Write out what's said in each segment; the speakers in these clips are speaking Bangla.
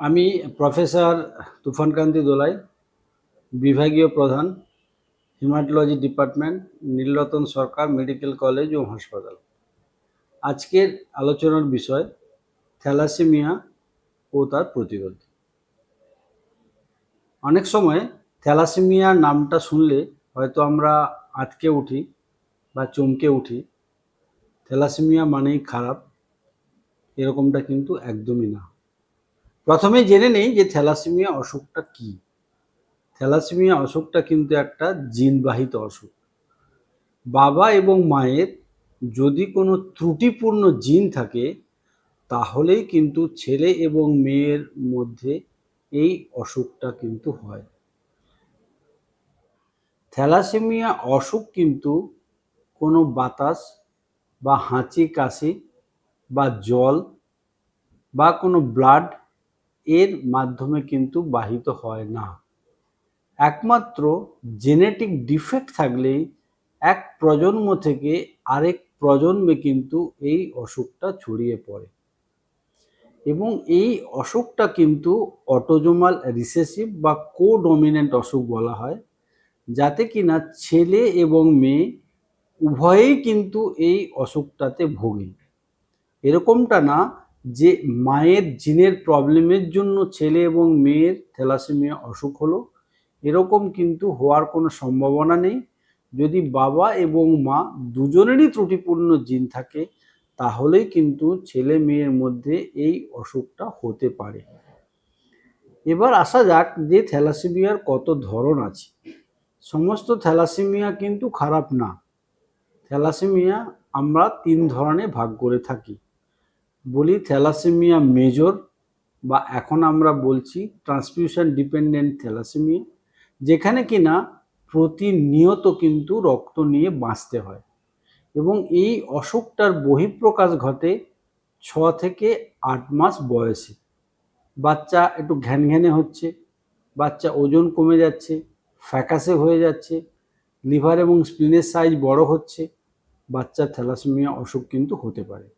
আমি প্রফেসর তুফানকান্তি দোলাই, বিভাগীয় প্রধান, haematology department, Nilratan Sarkar, medical college ও হাসপাতাল। আজকের আলোচনার বিষয় থ্যালাসেমিয়া ও তার প্রতিরোধ। অনেক সময় থ্যালাসেমিয়া নামটা শুনলে হয়তো আমরা আটকে উঠি বা চমকে উঠি। থ্যালাসেমিয়া মানেই খারাপ, এরকমটা কিন্তু একদমই না। প্রথমে জেনে নেই যে থ্যালাসেমিয়া অসুখটা কি। থ্যালাসেমিয়া অসুখটা কিন্তু একটা জিনবাহিত অসুখ। বাবা এবং মায়ের যদি কোনো ত্রুটিপূর্ণ জিন থাকে, তাহলেই কিন্তু ছেলে এবং মেয়ের মধ্যে এই অসুখটা কিন্তু হয়। থ্যালাসেমিয়া অসুখ কিন্তু কোনো বাতাস বা হাঁচি, কাশি বা জল বা কোনো ব্লাড এর মাধ্যমে কিন্তু বাহিত হয় না। একমাত্র জেনেটিক ডিফেক্ট থাকলেই এক প্রজন্ম থেকে আরেক প্রজন্মে কিন্তু এই অসুখটা ছড়িয়ে পড়ে। এবং এই অসুখটা কিন্তু অটোজোমাল রিসেসিভ বা কোডমিনেন্ট অসুখ বলা হয়, যাতে কিনা ছেলে এবং মেয়ে উভয়েই কিন্তু এই অসুখটাতে ভোগে। এরকমটা না যে মায়ের জিনের প্রবলেমের জন্য ছেলে এবং মেয়ের থ্যালাসেমিয়া অসুখ হলো, এরকম কিন্তু হওয়ার কোনো সম্ভাবনা নেই। যদি বাবা এবং মা দুজনেরই ত্রুটিপূর্ণ জিন থাকে, তাহলেই কিন্তু ছেলে মেয়ের মধ্যে এই অসুখটা হতে পারে। এবার আসা যাক যে থ্যালাসেমিয়ার কত ধরন আছে। সমস্ত থ্যালাসেমিয়া কিন্তু খারাপ না। থ্যালাসেমিয়া আমরা তিন ধরনে ভাগ করে থাকি। বলি থ্যালাসেমিয়া মেজর বা এখন আমরা বলছি ট্রান্সফিউশন ডিপেন্ডেন্ট থ্যালাসেমিয়া, যেখানে কিনা প্রতিনিয়ত কিন্তু রক্ত নিয়ে বাঁচতে হয়। এবং এই অসুখটার বহিঃপ্রকাশ ঘটে ছ থেকে আট মাস বয়সে। বাচ্চা একটু ঘ্যান ঘ্যানে হচ্ছে, বাচ্চা ওজন কমে যাচ্ছে, ফ্যাকাসে হয়ে যাচ্ছে, লিভার এবং স্প্লিনের সাইজ বড় হচ্ছে বাচ্চার থ্যালাসেমিয়া অসুখ কিন্তু হতে পারে।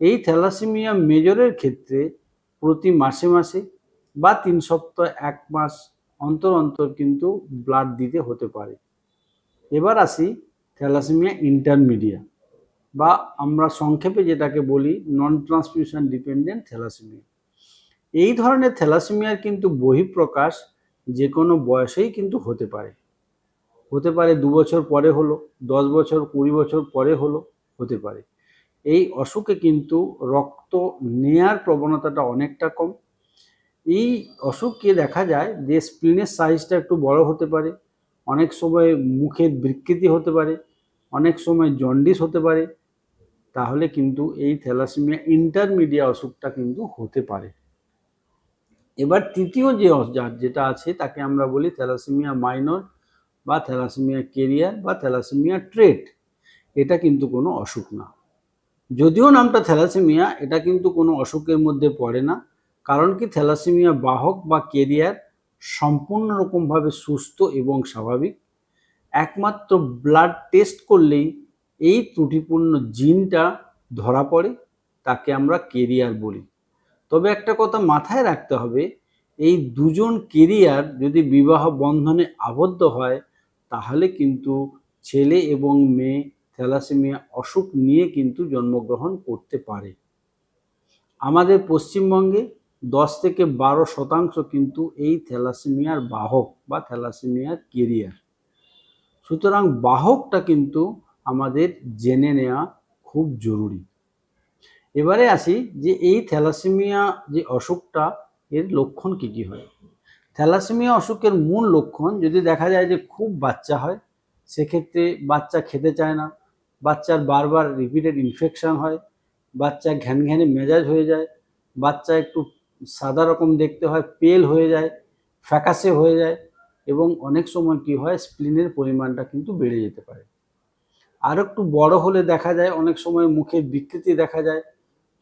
এই থ্যালাসেমিয়া মেজরের ক্ষেত্রে প্রতি মাসে মাসে বা তিন সপ্তাহ, এক মাস অন্তর অন্তর কিন্তু ব্লাড দিতে হতে পারে। এবার আসি থ্যালাসেমিয়া ইন্টারমিডিয়া বা আমরা সংক্ষেপে যেটাকে বলি নন ট্রান্সফিউশন ডিপেন্ডেন্ট থ্যালাসেমিয়া। এই ধরনের থ্যালাসেমিয়ার কিন্তু বহিঃপ্রকাশ যে কোনো বয়সেই কিন্তু হতে পারে। হতে পারে দু বছর পরে হলো, দশ বছর, কুড়ি বছর পরে হলো, হতে পারে। এই অসুখে কিন্তু রক্ত নেয়ার প্রবণতাটা অনেকটা কম। এই অসুখকে দেখা যায় যে স্প্লিনের সাইজটা একটু বড় হতে পারে, অনেক সময় মুখের বিকৃতি হতে পারে, অনেক সময় জন্ডিস হতে পারে, তাহলে কিন্তু এই থ্যালাসেমিয়া ইন্টারমিডিয়া অসুখটা কিন্তু হতে পারে। এবার তৃতীয় যে, যেটা আছে তাকে আমরা বলি থ্যালাসেমিয়া মাইনর বা থ্যালাসেমিয়া কেরিয়ার বা থ্যালাসেমিয়া ট্রেট। এটা কিন্তু কোনো অসুখ না। যদিও নামটা থ্যালাসেমিয়া, এটা কিন্তু কোনো অসুখের মধ্যে পড়ে না, কারণ কি থ্যালাসেমিয়া বাহক বা কেরিয়ার সম্পূর্ণ রকমভাবে সুস্থ এবং স্বাভাবিক। একমাত্র ব্লাড টেস্ট করলেই এই ত্রুটিপূর্ণ জিনটা ধরা পড়ে, তাকে আমরা কেরিয়ার বলি। তবে একটা কথা মাথায় রাখতে হবে, এই দুজন কেরিয়ার যদি বিবাহ বন্ধনে আবদ্ধ হয়, তাহলে কিন্তু ছেলে এবং মেয়ে থ্যালাসেমিয়া অসুখ নিয়ে কিন্তু জন্মগ্রহণ করতে পারে। আমাদের পশ্চিমবঙ্গে দশ থেকে বারো শতাংশ কিন্তু এই থ্যালাসেমিয়ার বাহক বা থ্যালাসেমিয়ার কেরিয়ার। সুতরাং বাহকটা কিন্তু আমাদের জেনে নেওয়া খুব জরুরি। এবারে আসি যে এই থ্যালাসেমিয়া যে অসুখটা, এর লক্ষণ কী কী হয়? থ্যালাসেমিয়া অসুখের মূল লক্ষণ যদি দেখা যায় যে খুব বাচ্চা হয়, সেক্ষেত্রে বাচ্চা খেতে চায় না বাচ্চার বারবার রিপিটেড ইনফেকশন হয়, বাচ্চা ঘ্যান ঘ্যানে মেজাজ হয়ে যায়, বাচ্চা একটু সাদা রকম দেখতে হয় পেল হয়ে যায় ফ্যাকাসে হয়ে যায় এবং অনেক সময় কি হয় স্প্লিনের পরিমাণটা কিন্তু বেড়ে যেতে পারে। আর একটু বড় হলে দেখা যায়, অনেক সময় মুখের বিকৃতি দেখা যায়,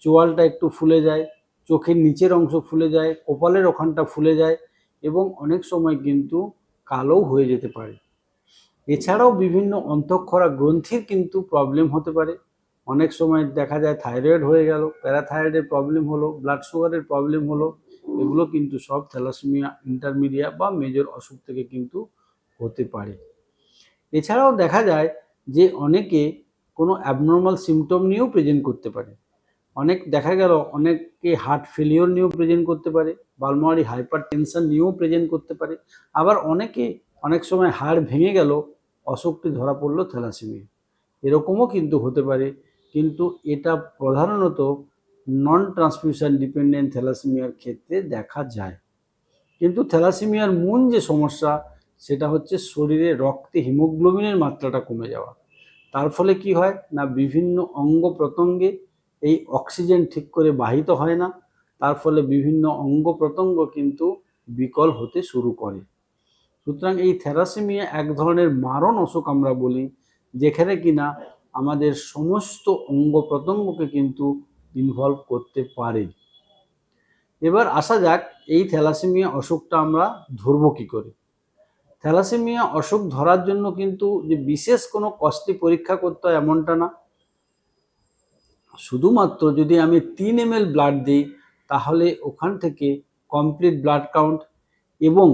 চোয়ালটা একটু ফুলে যায়, চোখের নিচের অংশ ফুলে যায়, কপালের ওখানটা ফুলে যায় এবং অনেক সময় কিন্তু কালোও হয়ে যেতে পারে। এছাড়াও বিভিন্ন অন্তঃক্ষরা গ্রন্থির কিন্তু প্রবলেম হতে পারে। অনেক সময় দেখা যায় থাইরয়েড হয়ে গেল প্যারাথাইরয়েডের প্রবলেম হলো ব্লাড সুগারের প্রবলেম হলো, এগুলো কিন্তু সব থ্যালাসেমিয়া ইন্টারমিডিয়া বা মেজর অসুখ থেকে কিন্তু হতে পারে। এছাড়াও দেখা যায় যে অনেকে কোনো অ্যাবনর্মাল সিমটম নিয়েও প্রেজেন্ট করতে পারে। অনেক দেখা গেল, অনেকে হার্ট ফেলিওর নিয়েও প্রেজেন্ট করতে পারে বালমারি হাইপার টেনশন নিয়েও প্রেজেন্ট করতে পারে। আবার অনেকে অনেক সময় হাড় ভেঙে গেল, অসুখটি ধরা পড়ল থ্যালাসেমিয়া। এরকমও কিন্তু হতে পারে, কিন্তু এটা প্রধানত নন ট্রান্সমিশন ডিপেন্ডেন্ট থ্যালাসেমিয়ার ক্ষেত্রে দেখা যায়। কিন্তু থ্যালাসেমিয়ার মূল যে সমস্যা, সেটা হচ্ছে শরীরে রক্তে হিমোগ্লোবিনের মাত্রাটা কমে যাওয়া। তার ফলে কি হয় না, বিভিন্ন অঙ্গ প্রত্যঙ্গে এই অক্সিজেন ঠিক করে বাহিত হয় না, তার ফলে বিভিন্ন অঙ্গ প্রত্যঙ্গ কিন্তু বিকল হতে শুরু করে। সুতরাং এই থ্যালাসেমিয়া এক ধরনের মারণ অসুখ আমরা বলি, যেখানে কিনা আমাদের সমস্ত অঙ্গ প্রত্যঙ্গকে কিন্তু ইনভলভ করতে পারে। এবার আসা যাক এই থ্যালাসেমিয়া অসুখটা আমরা ধরবো কী করে। থ্যালাসেমিয়া অসুখ ধরার জন্য কিন্তু যে বিশেষ কোনো কস্টলি পরীক্ষা করতে হয় এমনটা না। শুধুমাত্র যদি আমি তিন এম ব্লাড দিই, তাহলে ওখান থেকে কমপ্লিট ব্লাড কাউন্ট এবং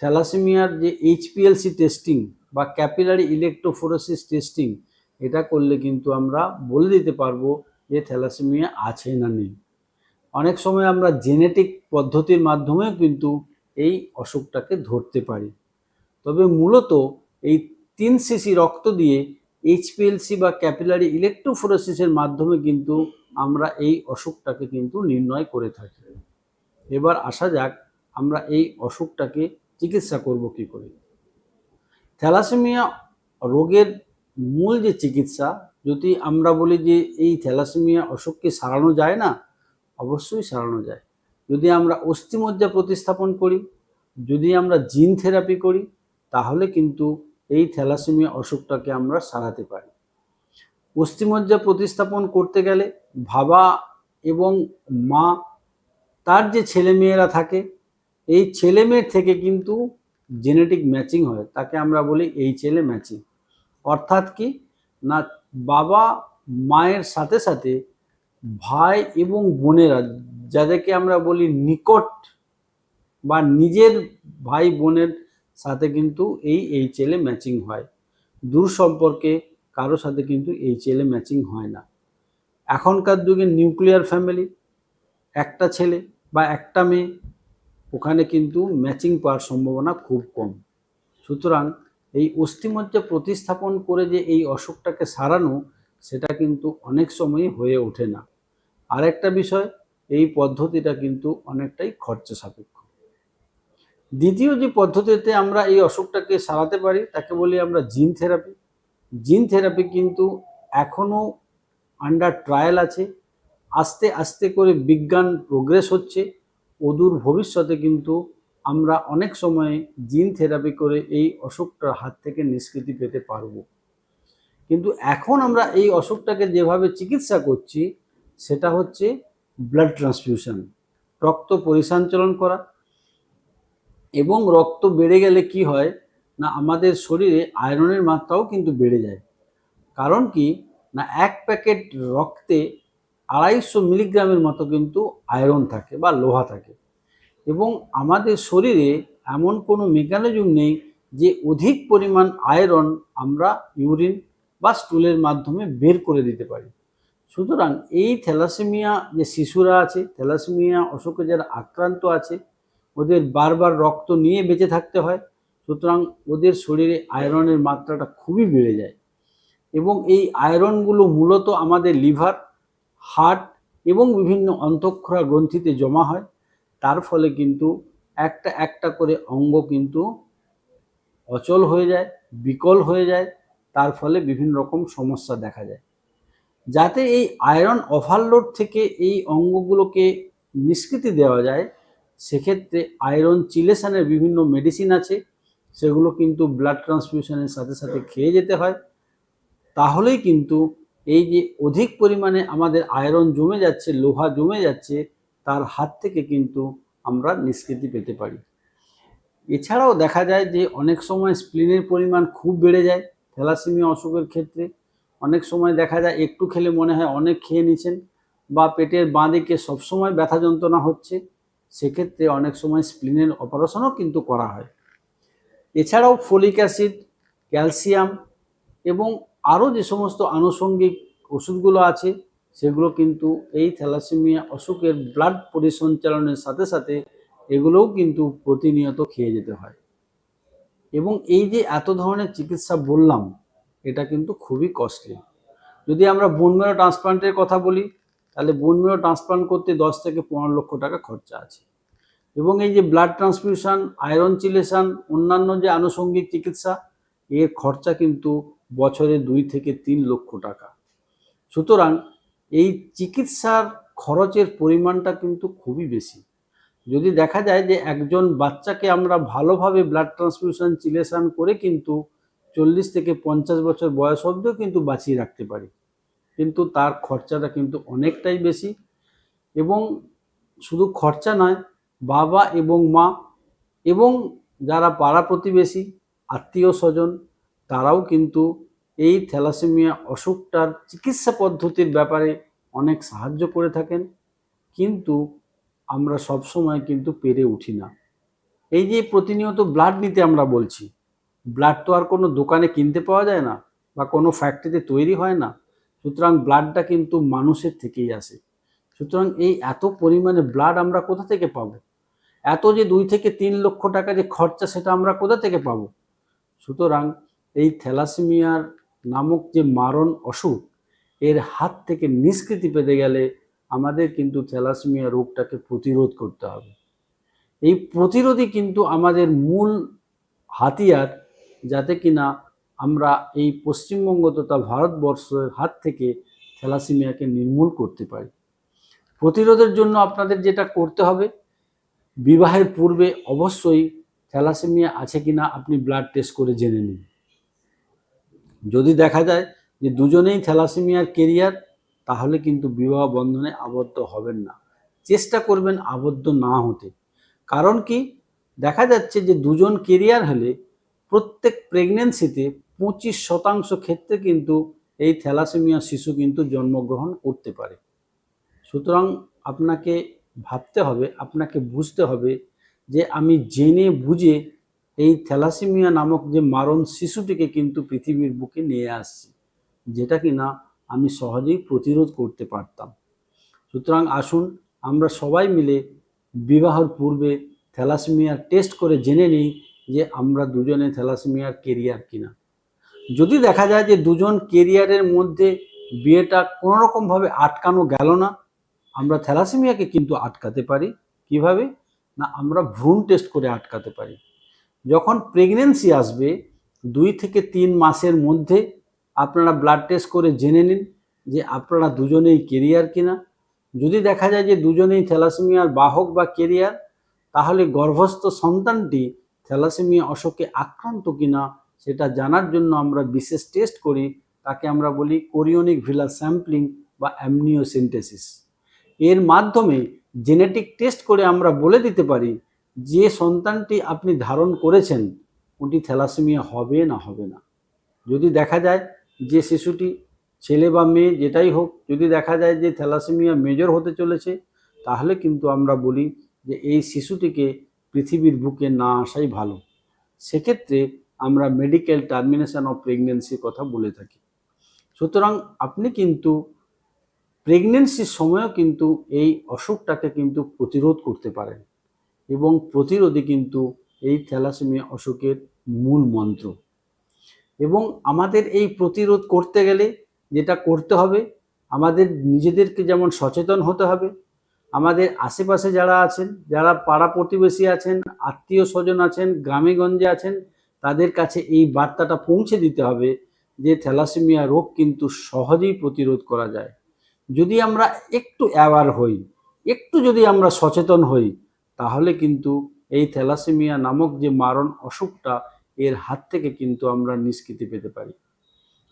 থ্যালাসেমিয়ার যে এইচপিএলসি টেস্টিং বা ক্যাপিলারি ইলেকট্রোফোরোসিস টেস্টিং এটা করলে কিন্তু আমরা বলে দিতে পারব যে থ্যালাসেমিয়া আছে না নেই। অনেক সময় আমরা জেনেটিক পদ্ধতির মাধ্যমেও কিন্তু এই অসুখটাকে ধরতে পারি। তবে মূলত এই তিন সিসি রক্ত দিয়ে এইচপিএলসি বা ক্যাপিলারি ইলেকট্রোফোরোসিসের মাধ্যমে কিন্তু আমরা এই অসুখটাকে কিন্তু নির্ণয় করে থাকি। এবার আসা যাক আমরা এই অসুখটাকে চিকিৎসা করব কি করে? থ্যালাসেমিয়া রোগের মূল যে চিকিৎসা, যদি আমরা বলি যে এই থ্যালাসেমিয়া অসুখকে সারানো যায় না, অবশ্যই সারানো যায়। যদি আমরা অস্থিমজ্জা প্রতিস্থাপন করি, যদি আমরা জিন থেরাপি করি, তাহলে কিন্তু এই থ্যালাসেমিয়া অসুখটাকে আমরা সারাতে পারি। অস্থিমজ্জা প্রতিস্থাপন করতে গেলে বাবা এবং মা, তার যে ছেলেমেয়েরা থাকে এই ছেলে মেয়ের থেকে কিন্তু জেনেটিক ম্যাচিং হয়, তাকে আমরা বলি এই ছেলে ম্যাচিং অর্থাৎ কি? না, বাবা মায়ের সাথে সাথে ভাই এবং বোনেরা, যাদেরকে আমরা বলি নিকট বা নিজের ভাই বোনের সাথে কিন্তু এই এই ছেলে ম্যাচিং হয়। দূর সম্পর্কে কারও সাথে কিন্তু এই ছেলে ম্যাচিং হয় না। এখনকার যুগে নিউক্লিয়ার ফ্যামিলি একটা ছেলে বা একটা মেয়ে ওখানে কিন্তু ম্যাচিং পাওয়ার সম্ভাবনা খুব কম। সুতরাং এই অস্থিমজ্জা প্রতিস্থাপন করে যে এই অসুখটাকে সারানো, সেটা কিন্তু অনেক সময়ই হয়ে ওঠে না। আরেকটা বিষয়, এই পদ্ধতিটা কিন্তু অনেকটাই খরচা সাপেক্ষ দ্বিতীয় যে পদ্ধতিতে আমরা এই অসুখটাকে সারাতে পারি, তাকে বলি আমরা জিন থেরাপি জিন থেরাপি কিন্তু এখনও আন্ডার ট্রায়াল আছে। আস্তে আস্তে করে বিজ্ঞান প্রোগ্রেস হচ্ছে। অদূর ভবিষ্যতে কিন্তু আমরা অনেক সময় জিন থেরাপি করে এই অসুখটার হাত থেকে নিষ্কৃতি পেতে পারব। কিন্তু এখন আমরা এই অসুখটাকে যেভাবে চিকিৎসা করছি, সেটা হচ্ছে ব্লাড ট্রান্সফিউশন রক্ত পরিসঞ্চালন করা। এবং রক্ত বেড়ে গেলে কি হয় না, আমাদের শরীরে আয়রনের মাত্রাও কিন্তু বেড়ে যায়। কারণ কি না, এক প্যাকেট রক্তে আড়াইশো মিলিগ্রামের মতো কিন্তু আয়রন থাকে বা লোহা থাকে। এবং আমাদের শরীরে এমন কোনো মেকানিজম নেই যে অধিক পরিমাণ আয়রন আমরা ইউরিন বা স্টুলের মাধ্যমে বের করে দিতে পারি। সুতরাং এই থ্যালাসেমিয়া যে শিশুরা আছে, থ্যালাসেমিয়া অসুখে যারা আক্রান্ত আছে, ওদের বারবার রক্ত নিয়ে বেঁচে থাকতে হয়। সুতরাং ওদের শরীরে আয়রনের মাত্রাটা খুবই বেড়ে যায়। এবং এই আয়রনগুলো মূলত আমাদের লিভার, হার্ট এবং বিভিন্ন অন্তঃক্ষরা গ্রন্থিতে জমা হয়। তার ফলে কিন্তু একটা একটা করে অঙ্গ কিন্তু অচল হয়ে যায়, বিকল হয়ে যায়, তার ফলে বিভিন্ন রকম সমস্যা দেখা যায়। যাতে এই আয়রন ওভারলোড থেকে এই অঙ্গগুলোকে নিষ্কৃতি দেওয়া যায়, সেক্ষেত্রে আয়রন চিলেশানের বিভিন্ন মেডিসিন আছে, সেগুলো কিন্তু ব্লাড ট্রান্সফিউশনের সাথে সাথে খেয়ে যেতে হয়। তাহলেই কিন্তু এই যে অধিক পরিমাণে আমাদের আয়রন জমে যাচ্ছে, লোহা জমে যাচ্ছে তার হাত থেকে কিন্তু আমরা নিষ্কৃতি পেতে পারি। এছাড়াও দেখা যায় যে অনেক সময় স্প্লিনের পরিমাণ খুব বেড়ে যায়, থ্যালাসেমিয়া অসুখের ক্ষেত্রে। অনেক সময় দেখা যায় একটু খেলে মনে হয় অনেক খেয়ে নিচ্ছেন বা পেটের বাঁ দিকে সবসময় ব্যথা যন্ত্রণা হচ্ছে, সেক্ষেত্রে অনেক সময় স্প্লিনের অপারেশনও কিন্তু করা হয়। এছাড়াও ফলিক অ্যাসিড ক্যালসিয়াম এবং আরও যে সমস্ত আনুষঙ্গিক ওষুধগুলো আছে সেগুলো কিন্তু এই থ্যালাসেমিয়া অসুখের ব্লাড পরিসঞ্চালনের সাথে সাথে এগুলোও কিন্তু প্রতিনিয়ত খেয়ে যেতে হয়। এবং এই যে এত ধরনের চিকিৎসা বললাম, এটা কিন্তু খুবই কস্টলি যদি আমরা বোনমেরো ট্রান্সপ্লান্টের কথা বলি, তাহলে বোনমেরো ট্রান্সপ্লান্ট করতে দশ থেকে পনেরো লক্ষ টাকা খরচা আছে। এবং এই যে ব্লাড ট্রান্সফিউশন আয়রন চিলেশন অন্যান্য যে আনুষঙ্গিক চিকিৎসা, এর খরচা কিন্তু বছরে দুই থেকে তিন লক্ষ টাকা। সুতরাং এই চিকিৎসার খরচের পরিমাণটা কিন্তু খুবই বেশি। যদি দেখা যায় যে একজন বাচ্চাকে আমরা ভালোভাবে ব্লাড ট্রান্সফিউশন চিলেশন করে কিন্তু চল্লিশ থেকে পঞ্চাশ বছর বয়স অবধিও কিন্তু বাঁচিয়ে রাখতে পারি। কিন্তু তার খরচাটা কিন্তু অনেকটাই বেশি এবং শুধু খরচা নয়, বাবা এবং মা এবং যারা পাড়া প্রতিবেশী, আত্মীয় স্বজন, তারাও কিন্তু এই থ্যালাসেমিয়া অসুখটার চিকিৎসা পদ্ধতির ব্যাপারে অনেক সাহায্য করে থাকেন, কিন্তু আমরা সবসময় কিন্তু পেরে উঠি না। এই যে প্রতিনিয়ত ব্লাড নিতে আমরা বলছি, ব্লাড তো আর কোনো দোকানে কিনতে পাওয়া যায় না বা কোনো ফ্যাক্টরিতে তৈরি হয় না, সুতরাং ব্লাডটা কিন্তু মানুষের থেকেই আসে। সুতরাং এই এত পরিমাণে ব্লাড আমরা কোথা থেকে পাবো? এত যে দুই থেকে তিন লক্ষ টাকা যে খরচা সেটা আমরা কোথা থেকে পাবো? সুতরাং এই থ্যালাসেমিয়ার নামক যে মারণ অসুখ, এর হাত থেকে নিষ্কৃতি পেতে গেলে আমাদের কিন্তু থ্যালাসেমিয়া রোগটাকে প্রতিরোধ করতে হবে। এই প্রতিরোধই কিন্তু আমাদের মূল হাতিয়ার, যাতে কিনা আমরা এই পশ্চিমবঙ্গ তথা ভারতবর্ষের হাত থেকে থ্যালাসেমিয়াকে নির্মূল করতে পারি। প্রতিরোধের জন্য আপনাদের যেটা করতে হবে, বিবাহের পূর্বে অবশ্যই থ্যালাসেমিয়া আছে কিনা আপনি ব্লাড টেস্ট করে জেনে নিন। যদি দেখা যায় যে দুজনেই থ্যালাসেমিয়ার কেরিয়ার, তাহলে কিন্তু বিবাহ বন্ধনে আবদ্ধ হবেন না। চেষ্টা করবেন আবদ্ধ না হতে। কারণ কি? দেখা যাচ্ছে যে দুজন কেরিয়ার হলে প্রত্যেক প্রেগনেন্সিতে পঁচিশ শতাংশ ক্ষেত্রে কিন্তু এই থ্যালাসেমিয়া শিশু কিন্তু জন্মগ্রহণ করতে পারে। সুতরাং আপনাকে ভাবতে হবে, আপনাকে বুঝতে হবে যে আমি জেনে বুঝে এই থ্যালাসেমিয়া নামক যে মারণ শিশুটিকে কিন্তু পৃথিবীর বুকে নিয়ে আসছি, যেটা কিনা আমি সহজেই প্রতিরোধ করতে পারতাম। সুতরাং আসুন আমরা সবাই মিলে বিবাহর পূর্বে থ্যালাসেমিয়ার টেস্ট করে জেনে নিই যে আমরা দুজনে থ্যালাসেমিয়ার কেরিয়ার কিনা। যদি দেখা যায় যে দুজন কেরিয়ারের মধ্যে বিয়েটা কোনোরকমভাবে আটকানো গেল না, আমরা থ্যালাসেমিয়াকে কিন্তু আটকাতে পারি। কীভাবে? না, আমরা ভ্রূণ টেস্ট করে আটকাতে পারি। যখন প্রেগনেন্সি আসবে, দুই থেকে তিন মাসের মধ্যে আপনারা ব্লাড টেস্ট করে জেনে নিন যে আপনারা দুজনেই কেরিয়ার কিনা। যদি দেখা যায় যে দুজনেই থ্যালাসেমিয়ার বাহক বা কেরিয়ার তাহলে গর্ভস্থ সন্তানটি থ্যালাসেমিয়া অসুখে আক্রান্ত কিনা সেটা জানার জন্য আমরা বিশেষ টেস্ট করি, তাকে আমরা বলি কোরিওনিক ভিলা স্যাম্পলিং বা অ্যামনিওসিনটেসিস এর মাধ্যমে জেনেটিক টেস্ট করে আমরা বলে দিতে পারি যে সন্তানটি আপনি ধারণ করেছেন, ওটি থ্যালাসেমিয়া হবে না হবে না। যদি দেখা যায় যে শিশুটি ছেলে বা মেয়ে যেটাই হোক, যদি দেখা যায় যে থ্যালাসেমিয়া মেজর হতে চলেছে, তাহলে কিন্তু আমরা বলি যে এই শিশুটিকে পৃথিবীর বুকে না আসাই ভালো। সেক্ষেত্রে আমরা মেডিকেল টার্মিনেশন অফ প্রেগনেন্সির কথা বলে থাকি। সুতরাং আপনি কিন্তু প্রেগনেন্সির সময়ও কিন্তু এই অসুখটাকে কিন্তু প্রতিরোধ করতে পারেন। এবং প্রতিরোধই কিন্তু এই থ্যালাসেমিয়া অসুখের মূল মন্ত্র। এবং আমাদের এই প্রতিরোধ করতে গেলে যেটা করতে হবে, আমাদের নিজেদেরকে যেমন সচেতন হতে হবে, আমাদের আশেপাশে যারা আছেন, যারা পাড়া প্রতিবেশী আছেন, আত্মীয় স্বজন আছেন, গ্রামে গঞ্জে আছেন, তাদের কাছে এই বার্তাটা পৌঁছে দিতে হবে যে থ্যালাসেমিয়া রোগ কিন্তু সহজেই প্রতিরোধ করা যায়। যদি আমরা একটু অ্যাওয়ার হই, একটু যদি আমরা সচেতন হই তাহলে কিন্তু এই থ্যালাসেমিয়া নামক যে মারণ অসুখটা এর হাত থেকে কিন্তু আমরা নিষ্কৃতি পেতে পারি।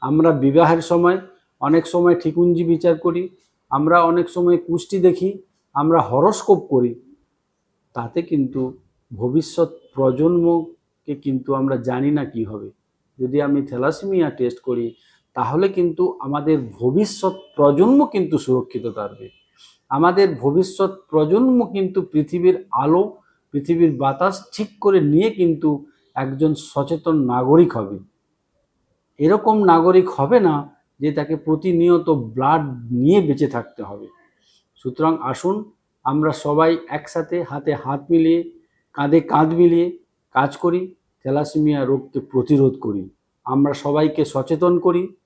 আমরা বিবাহের সময় অনেক সময় ঠিকুঞ্জি বিচার করি, আমরা অনেক সময় কুষ্টি দেখি, আমরা হরস্কোপ করি। তাতে কিন্তু ভবিষ্যৎ প্রজন্মকে কিন্তু আমরা জানি না কি হবে। যদি আমি থ্যালাসেমিয়া টেস্ট করি, তাহলে কিন্তু আমাদের ভবিষ্যৎ প্রজন্ম কিন্তু সুরক্ষিত থাকবে। আমাদের ভবিষ্যৎ প্রজন্ম কিন্তু পৃথিবীর আলো, পৃথিবীর বাতাস ঠিক করে নিয়ে কিন্তু একজন সচেতন নাগরিক হবে। এরকম নাগরিক হবে না যে তাকে প্রতিনিয়ত ব্লাড নিয়ে বেঁচে থাকতে হবে। সুতরাং আসুন আমরা সবাই একসাথে হাতে হাত মিলিয়ে, কাঁধে কাঁধ মিলিয়ে কাজ করি, থ্যালাসেমিয়া রোগকে প্রতিরোধ করি। আমরা সবাইকে সচেতন করি।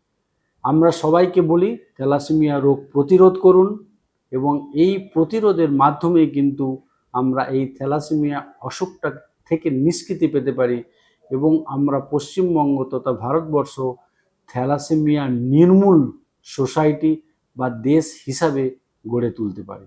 আমরা সবাইকে বলি, থ্যালাসেমিয়া রোগ প্রতিরোধ করুন। এবং এই প্রতিরোধের মাধ্যমে কিন্তু আমরা এই থ্যালাসেমিয়া অসুখটা থেকে নিষ্কৃতি পেতে পারি এবং আমরা পশ্চিমবঙ্গ তথা ভারতবর্ষ থ্যালাসেমিয়া নির্মূল সোসাইটি বা দেশ হিসাবে গড়ে তুলতে পারি।